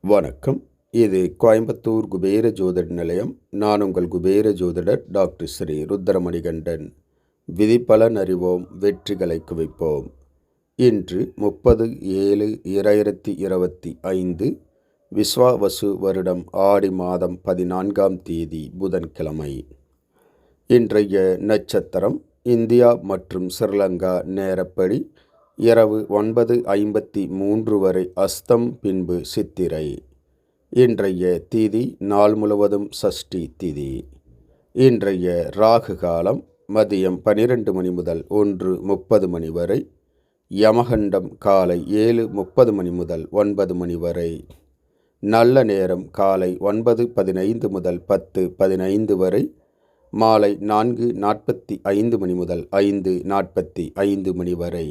வணக்கம். இது கோயம்புத்தூர் குபேர ஜோதிட நிலையம். நான் உங்கள் குபேர ஜோதிடர் டாக்டர் ஸ்ரீ ருத்ரமணிகண்டன். விதிப்பலன் அறிவோம் வெற்றிகளை குவிப்போம். இன்று முப்பது ஏழு இரண்டாயிரத்தி இருபத்தி ஐந்து விஸ்வாவசு வருடம் ஆடி மாதம் பதினான்காம் தேதி புதன்கிழமை. இன்றைய நட்சத்திரம் இந்தியா மற்றும் ஸ்ரீலங்கா நேரப்படி இரவு ஒன்பது ஐம்பத்தி மூன்று வரை அஸ்தம் பின்பு சித்திரை. இன்றைய திதி நாள் முழுவதும் சஷ்டி திதி. இன்றைய ராகு காலம் மதியம் பனிரெண்டு மணி முதல் ஒன்று முப்பது மணி வரை யமகண்டம் காலை ஏழு முப்பது மணி முதல் ஒன்பது மணி வரை. நல்ல நேரம் காலை ஒன்பது பதினைந்து முதல் பத்து பதினைந்து வரை மாலை நான்கு நாற்பத்தி ஐந்து மணி முதல் ஐந்து நாற்பத்தி ஐந்து மணி வரை.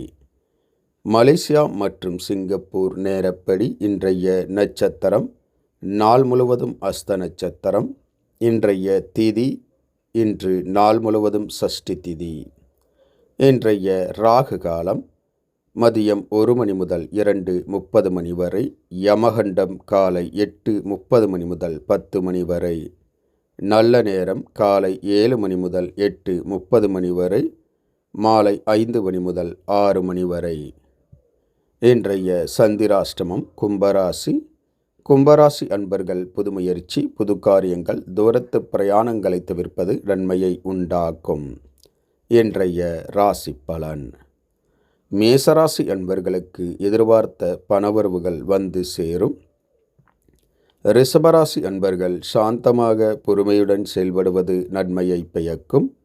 மலேசியா மற்றும் சிங்கப்பூர் நேரப்படி இன்றைய நட்சத்திரம் நாள் முழுவதும் அஸ்த நட்சத்திரம். இன்றைய திதி இன்று நாள் முழுவதும் சஷ்டி திதி. இன்றைய ராகு காலம் மதியம் ஒரு மணி முதல் இரண்டு முப்பது மணி வரை யமகண்டம் காலை எட்டு முப்பது மணி முதல் பத்து மணி வரை நல்ல நேரம் காலை ஏழு மணி முதல் எட்டு முப்பது மணி வரை மாலை ஐந்து மணி முதல் ஆறு மணி வரை. இன்றைய சந்திராஷ்டமம் கும்பராசி. கும்பராசி அன்பர்கள் புதுமுயற்சி புது காரியங்கள் தூரத்து பிரயாணங்களை தவிர்ப்பது நன்மையை உண்டாக்கும். இன்றைய ராசி பலன். மேசராசி அன்பர்களுக்கு எதிர்பார்த்த பணவரவுகள் வந்து சேரும். ரிஷபராசி அன்பர்கள் சாந்தமாக பொறுமையுடன் செயல்படுவது நன்மையை பயக்கும்.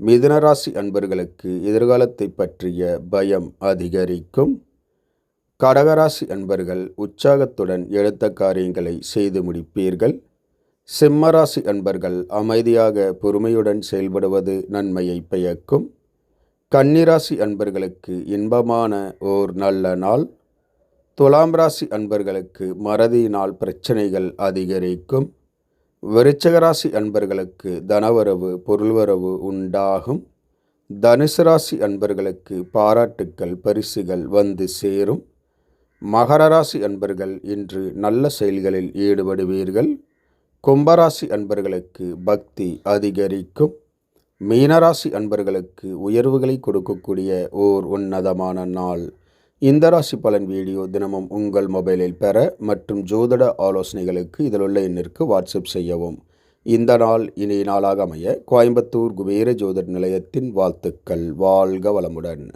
மிதுனராசி அன்பர்களுக்கு எதிர்காலத்தை பற்றிய பயம் அதிகரிக்கும். கடகராசி அன்பர்கள் உற்சாகத்துடன் எடுத்த காரியங்களை செய்து முடிப்பீர்கள். சிம்மராசி அன்பர்கள் அமைதியாக பொறுமையுடன் செயல்படுவது நன்மையை பயக்கும் கன்னிராசி அன்பர்களுக்கு இன்பமான ஓர் நல்ல நாள். துலாம் ராசி அன்பர்களுக்கு மறதியினால் பிரச்சனைகள் அதிகரிக்கும். விருச்சகராசி அன்பர்களுக்கு தனவரவு பொருள்வரவு உண்டாகும். தனுசு ராசி அன்பர்களுக்கு பாராட்டுக்கள் பரிசுகள் வந்து சேரும். மகரராசி அன்பர்கள் இன்று நல்ல செயல்களில் ஈடுபடுவீர்கள். கும்பராசி அன்பர்களுக்கு பக்தி அதிகரிக்கும். மீனராசி அன்பர்களுக்கு உயர்வுகளை கொடுக்கக்கூடிய ஓர் உன்னதமான நாள். இந்த ராசி பலன் வீடியோ தினமும் உங்கள் மொபைலில் பெற மற்றும் ஜோதிட ஆலோசனைகளுக்கு இதில் உள்ள எண்ணிற்கு வாட்ஸ்அப் செய்யவும். இந்த நாள் இனிய நாளாக அமைய கோயம்புத்தூர் குபேர ஜோதிட நிலையத்தின் வாழ்த்துக்கள். வாழ்க வளமுடன்.